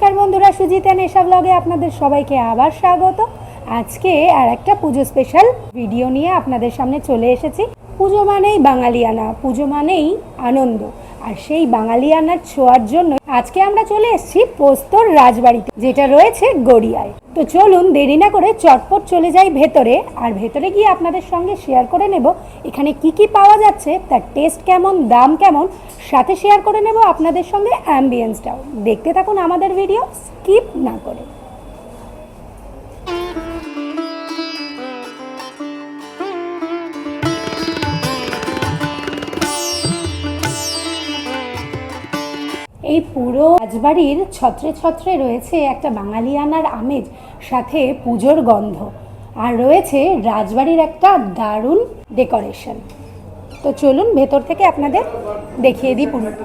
নমস্কার বন্ধুরা, সুজিতা নেশা ব্লগে আপনাদের সবাইকে আবার স্বাগত। আজকে আর একটা পুজো স্পেশাল ভিডিও নিয়ে আপনাদের সামনে চলে এসেছি। পুজো মানেই বাঙালিয়ানা পুজো মানেই আনন্দ। আর সেই বাঙালিয়ানার ছোঁয়ার জন্য আজকে আমরা চলে এসেছি পোস্তর রাজবাড়িতে, যেটা রয়েছে গড়িয়ায়। তো চলুন দেরি না করে চটপট চলে যাই ভেতরে। আর ভেতরে গিয়ে আপনাদের সঙ্গে শেয়ার করে নেব এখানে কি কি পাওয়া যাচ্ছে, তার টেস্ট কেমন, দাম কেমন, সাথে শেয়ার করে নেব আপনাদের সঙ্গে অ্যাম্বিয়েন্সটাও দেখতে থাকুন আমাদের ভিডিও স্কিপ না করে। এই পুরো রাজবাড়ির ছত্রে ছত্রে রয়েছে একটা বাঙালিয়ানার আমেজ, সাথে পুজোর গন্ধ। আর রয়েছে রাজবাড়ির একটা দারুণ ডেকোরেশন। তো চলুন ভেতর থেকে আপনাদের দেখিয়ে দিই পুরোটা।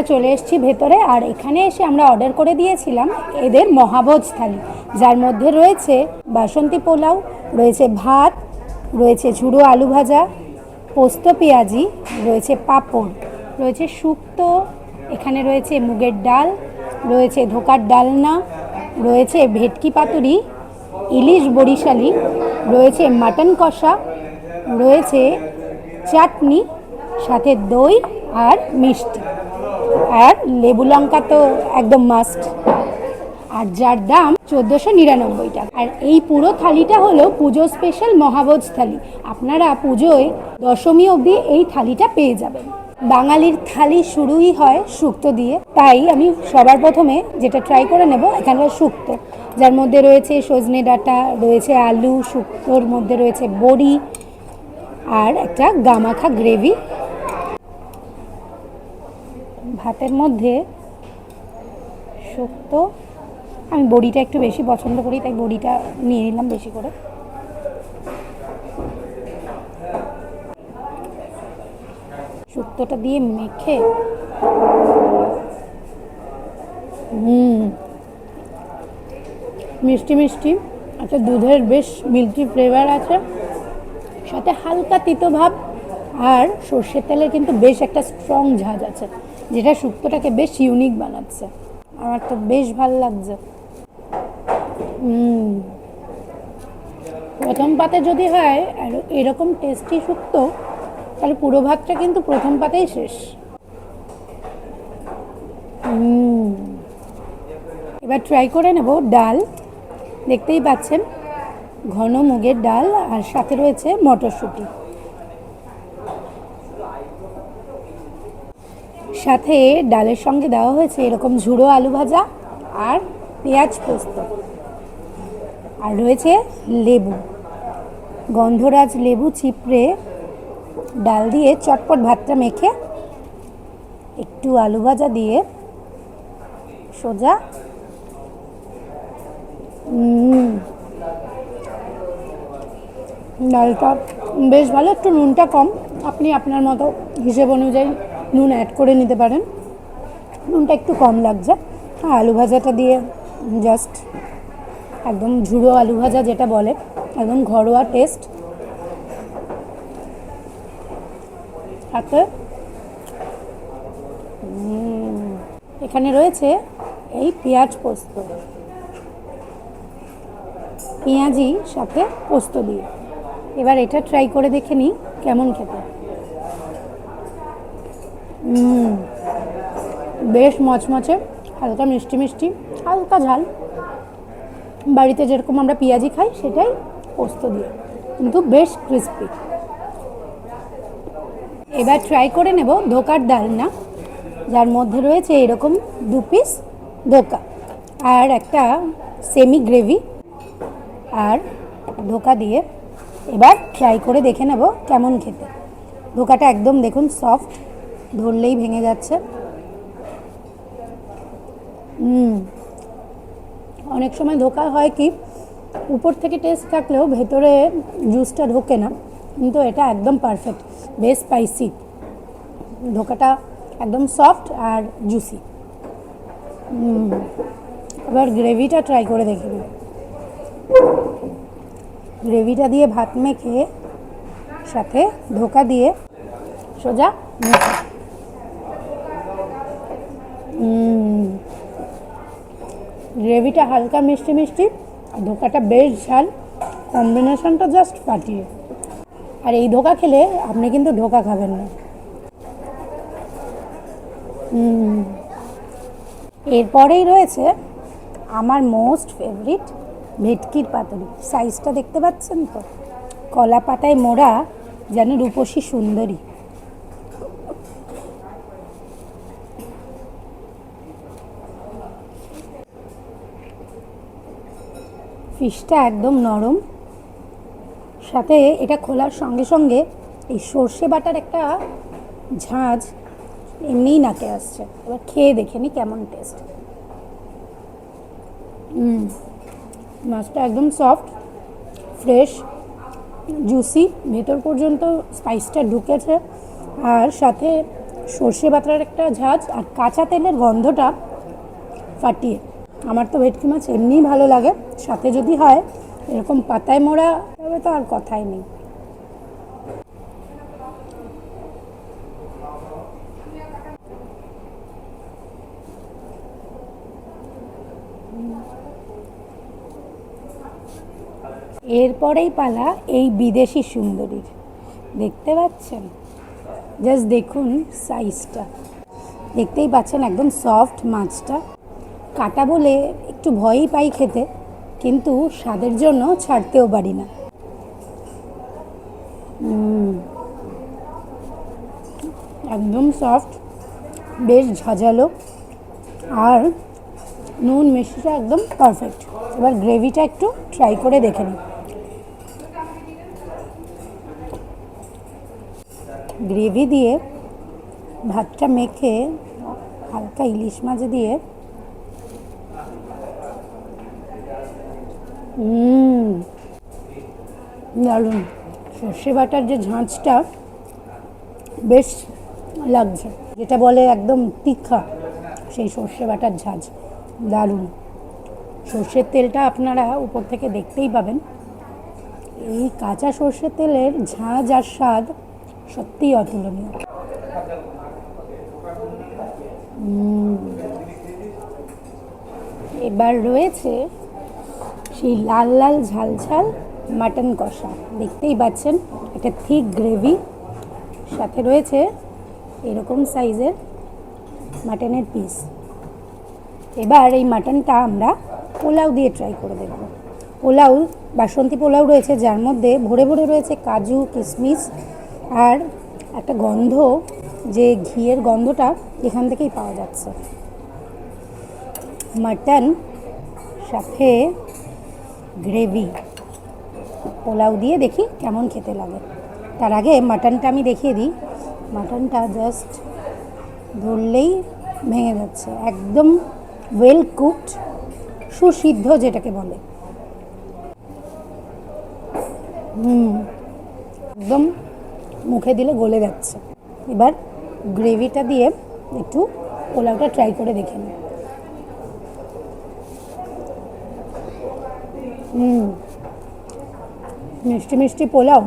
আমরা চলে এসেছি ভেতরে, আর এখানে এসে আমরা অর্ডার করে দিয়েছিলাম এদের মহাভোজ থালি। যার মধ্যে রয়েছে বাসন্তী পোলাও, রয়েছে ভাত, রয়েছে ঝুড়ো আলু ভাজা, পোস্ত পেঁয়াজি, রয়েছে পাঁপড়, রয়েছে শুক্তো, এখানে রয়েছে মুগের ডাল, রয়েছে ধোকার ডালনা, রয়েছে ভেটকি পাতুরি, ইলিশ বরিশালি, রয়েছে মাটন কষা, রয়েছে চাটনি, সাথে দই আর মিষ্টি। আর লেবু লঙ্কা তো একদম মাস্ট আর যার দাম চোদ্দোশো নিরানব্বই টাকা। আর এই পুরো থালিটা হলো পুজো স্পেশাল মহাভোজ থালি। আপনারা পুজোয় দশমী অবধি এই থালিটা পেয়ে যাবেন। বাঙালির থালি শুরুই হয় শুক্তো দিয়ে। তাই আমি সবার প্রথমে যেটা ট্রাই করে নেব এখানকার শুক্তো। যার মধ্যে রয়েছে সজনে ডাঁটা, রয়েছে আলু, শুক্তোর মধ্যে রয়েছে বড়ি, আর একটা গামাখা গ্রেভি ভাতের মধ্যে শুক্তো। আমি বড়িটা একটু বেশি পছন্দ করি, তাই বড়িটা নিয়ে নিলাম বেশি করে। শুক্তোটা দিয়ে মেখে হুম, মিষ্টি মিষ্টি একটা দুধের বেশ মিল্কি ফ্লেভার আছে। সাথে হালকা তিতো ভাব আর সর্ষের তেলের কিন্তু বেশ একটা স্ট্রং ঝাঁজ আছে। যেটা শুক্তোটাকে বেশ ইউনিক বানাচ্ছে। আমার তো বেশ ভালো লাগছে। প্রথম পাতে যদি হয়, আর এরকম টেস্টি শুক্তো, তাহলে পুরো ভাতটা কিন্তু প্রথম পাতেই শেষ। এবার ট্রাই করে নেব ডাল। দেখতেই পাচ্ছেন, ঘন মুগের ডাল, আর সাথে রয়েছে মটরশুঁটি। সাথে ডালের সঙ্গে দেওয়া হয়েছে এরকম ঝুড়ো আলু ভাজা আর পেঁয়াজ পোস্ত। আর রয়েছে লেবু। গন্ধরাজ লেবু চিপড়ে ডাল দিয়ে চটপট ভাতটা মেখে একটু আলু ভাজা দিয়ে সোজা ডালটা বেশ ভালো, একটু নুনটা কম। আপনি আপনার মতো হিসেব অনুযায়ী নুন অ্যাড করে নিতে পারেন। নুনটা একটু কম লাগছে। আর আলু ভাজাটা দিয়ে জাস্ট একদম ঝুড়ো আলু ভাজা যেটা বলে, একদম ঘরোয়া টেস্ট সাথে এখানে রয়েছে এই পেঁয়াজ পোস্ত। পেঁয়াজি সাথে পোস্ত দিয়ে। এবার এটা ট্রাই করে দেখে নিই কেমন খেতে। বেশ মচমচে, হালকা মিষ্টি মিষ্টি, হালকা ঝাল। বাড়িতে যেরকম আমরা পেঁয়াজি খাই, সেটাই পোস্ত দিয়ে। কিন্তু বেশ ক্রিস্পি এবার ট্রাই করে নেব ধোকার ডালনা। যার মধ্যে রয়েছে এরকম দু পিস ধোকা। আর একটা সেমি গ্রেভি আর ধোকা দিয়ে এবার ট্রাই করে দেখে নেব কেমন খেতে। ধোকাটা একদম দেখুন সফট ধরলেই ভেঙে যাচ্ছে। অনেক সময় ধোকা হয় কি, উপর থেকে টেস্ট থাকলেও ভেতরে জুসটা ঢোকে না, কিন্তু এটা একদম পারফেক্ট বেশ স্পাইসি ধোকাটা একদম সফট আর জুসি এবার গ্রেভিটা ট্রাই করে দেখে গ্রেভিটা দিয়ে ভাত মেখে সাথে ধোকা দিয়ে সোজা গ্রেভিটা হালকা মিষ্টি মিষ্টি, আর ধোকাটা বেশ ঝাল। কম্বিনেশনটা জাস্ট ফাটিয়ে। আর এই ধোকা খেলে আপনি কিন্তু ধোকা খাবেন না। এরপরেই রয়েছে আমার মোস্ট ফেভারিট ভেটকির পাতুরি। সাইজটা দেখতে পাচ্ছেন তো? কলা পাতায় মোড়া যেন রূপসী সুন্দরী। ফিশটা একদম নরম। সাথে এটা খোলার সঙ্গে সঙ্গে এই সর্ষে বাটার একটা ঝাঁঝ এমনিই নাকে আসছে। এবার খেয়ে দেখে নি কেমন টেস্ট মাছটা একদম সফট ফ্রেশ জুসি ভেতর পর্যন্ত স্পাইসটা ঢুকেছে। আর সাথে সর্ষে বাটার একটা ঝাঁজ আর কাঁচা তেলের গন্ধটা ফাটিয়ে। আমার তো ভেটকি মাছ এমনিই ভালো লাগে। সাথে যদি হয়, এরকম পাতায় মোড়া, তবে তো আর কথাই নেই। এরপরেই পালা এই বিদেশি সুন্দরীর। দেখতে পাচ্ছেন? জাস্ট দেখুন সাইজটা দেখতেই পাচ্ছেন একদম সফট মাছটা। কাটা বলে একটু ভয়ই পাই খেতে, কিন্তু স্বাদের জন্য ছাড়তেও পারি না। একদম সফট বেশ ঝাঁঝালো, আর নুন মিষ্টিটা একদম পারফেক্ট এবার গ্রেভিটা একটু ট্রাই করে দেখে নিই। গ্রেভি দিয়ে ভাতটা মেখে হালকা ইলিশ মাছ দিয়ে হুম। দারুণ। সর্ষে বাটার যে ঝাঁঝটা বেশ লাগছে। যেটা বলে একদম তীক্ষা সেই সর্ষে বাটার ঝাঁঝ দারুণ। সর্ষের তেলটা আপনারা উপর থেকে দেখতেই পাবেন। এই কাঁচা সর্ষের তেলের ঝাঁঝ আর স্বাদ সত্যিই অতুলনীয়। এবার রয়েছে সেই লাল লাল ঝাল ঝাল মাটন কষা। দেখতেই পাচ্ছেন, একটা থিক গ্রেভি সাথে রয়েছে এরকম সাইজের মাটনের পিস এবার এই মাটনটা আমরা পোলাও দিয়ে ট্রাই করে দেখব। পোলাও, বাসন্তী পোলাও রয়েছে, যার মধ্যে ভরে ভরে রয়েছে কাজু কিশমিশ আর একটা গন্ধ, যে ঘিয়ের গন্ধটা এখান থেকেই পাওয়া যাচ্ছে। মাটন সাথে গ্রেভি। পোলাও দিয়ে দেখি কেমন খেতে লাগে। তার আগে মাটনটা আমি দেখিয়ে দিই। মাটনটা জাস্ট ধরলেই ভেঙে যাচ্ছে। একদম ওয়েল কুকড সুসিদ্ধ যেটাকে বলে। হুম, একদম মুখে দিলে গলে যাচ্ছে। এবার গ্রেভিটা দিয়ে একটু পোলাওটা ট্রাই করে দেখে নিই। হুম। মিষ্টি মিষ্টি পোলাও,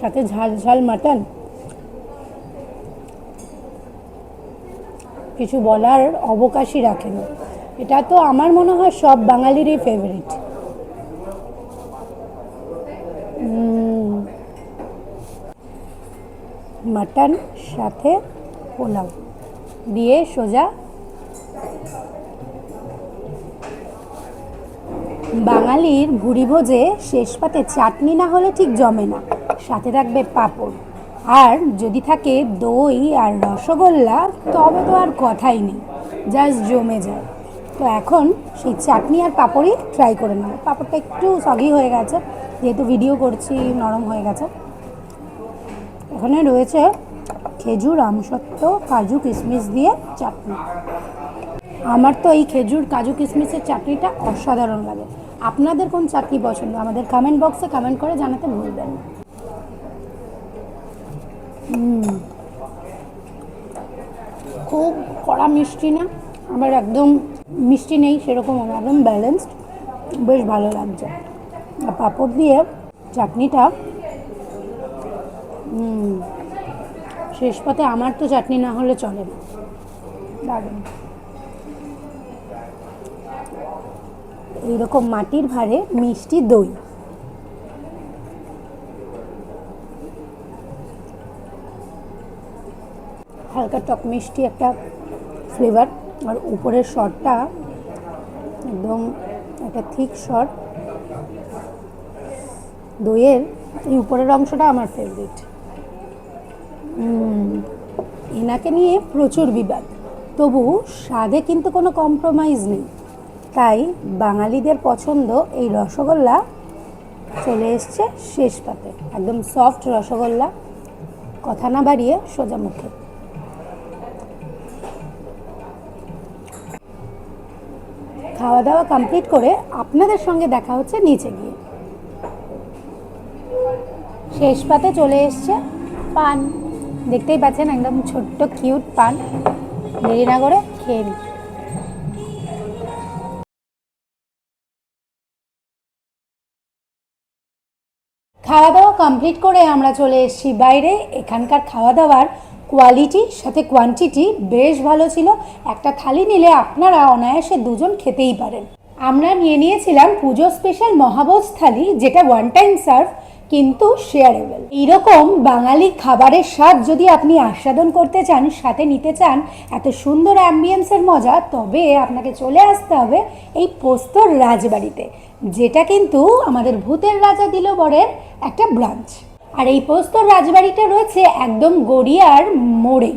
সাথে ঝাল ঝাল মাটন। কিছু বলার অবকাশই রাখে না এটা তো আমার মনে হয় সব বাঙালিরই ফেভারিট মাটন, সাথে পোলাও। দিয়ে সোজা বাঙালির ভুড়ি ভোজে শেষ পাতে চাটনি না হলে ঠিক জমে না। সাথে থাকবে পাঁপড়। আর যদি থাকে দই আর রসগোল্লা, তবে তো আর কথাই নেই। জাস্ট জমে যায়। তো এখন সেই চাটনি আর পাঁপড়ই ট্রাই করে নেব। পাঁপড়টা একটু সগি হয়ে গেছে। যেহেতু ভিডিও করছি, নরম হয়ে গেছে। এখানে রয়েছে খেজুর, আমসত্ত্ব, কাজু কিশমিশ দিয়ে চাটনি। আমার তো এই খেজুর, কাজু কিশমিশের চাটনিটা অসাধারণ লাগে। আপনাদের কোন চাটনি পছন্দ? আমাদের কমেন্ট বক্সে কমেন্ট করে জানাতে ভুলবেন না। খুব কড়া মিষ্টি না? আমার একদম মিষ্টি নেই, সেরকম একদম ব্যালেন্সড বেশ ভালো লাগছে। আর পাঁপড় দিয়ে চাটনিটা শেষ পথে আমার তো চাটনি না হলে চলে না। দারুণ। এইরকম মাটির ভারে মিষ্টি দই। হালকা টক মিষ্টি একটা ফ্লেভার আর উপরের শটটা একদম একটা থিক শট দইয়ের এই উপরের অংশটা আমার ফেভারিট এনাকে নিয়ে প্রচুর বিবাদ। তবু স্বাদে কিন্তু কোনো কম্প্রোমাইজ নেই। তাই বাঙালিদের পছন্দ এই রসগোল্লা চলে এসছে শেষ পাতে। একদম সফট রসগোল্লা। কথা না বাড়িয়ে সোজা মুখে। খাওয়া দাওয়া কমপ্লিট করে আপনাদের সঙ্গে দেখা হচ্ছে নিচে গিয়ে। শেষ পাতে চলে এসছে পান। দেখতেই পাচ্ছেন একদম ছোট্ট কিউট পান। দেরি না করে খেয়ে নিই খাওয়া দাওয়া কমপ্লিট করে আমরা চলে এসেছি বাইরে। এখানকার খাওয়া দাওয়ার কোয়ালিটি সাথে কোয়ান্টিটি বেশ ভালো ছিল। একটা থালি নিলে আপনারা অনায়াসে দুজন খেতেই পারেন। আমরা নিয়ে নিয়েছিলাম পুজো স্পেশাল মহাভোজ থালি, যেটা ওয়ান টাইম সার্ভ কিন্তু শেয়ারেবল এইরকম বাঙালি খাবারের স্বাদ যদি আপনি আস্বাদন করতে চান, সাথে নিতে চান, এত সুন্দর অ্যাম্বিয়েন্সের মজা, তবে আপনাকে চলে আসতে হবে এই পোস্তর রাজবাড়িতে। যেটা কিন্তু আমাদের ভূতের রাজা দিল বরের একটা ব্রাঞ্চ। আর এই পোস্তর রাজবাড়িটা রয়েছে একদম গড়িয়ার মোড়ে,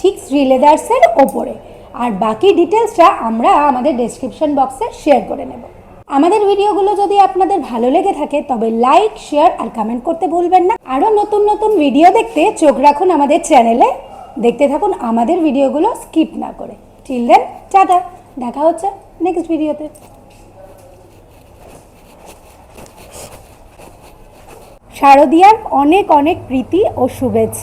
ঠিক শ্রীলেদার্সের ওপরে। আর বাকি ডিটেলসটা আমরা আমাদের ডেসক্রিপশন বক্সে শেয়ার করে নেব। আমাদের ভিডিওগুলো যদি আপনাদের ভালো লেগে থাকে, তবে লাইক শেয়ার আর কমেন্ট করতে ভুলবেন না। আরও নতুন নতুন ভিডিও দেখতে চোখ রাখুন আমাদের চ্যানেলে দেখতে থাকুন আমাদের ভিডিওগুলো স্কিপ না করে। Till then tata. দেখা হচ্ছে নেক্সট ভিডিওতে শারদিয়ার অনেক অনেক প্রীতি ও শুভেচ্ছা।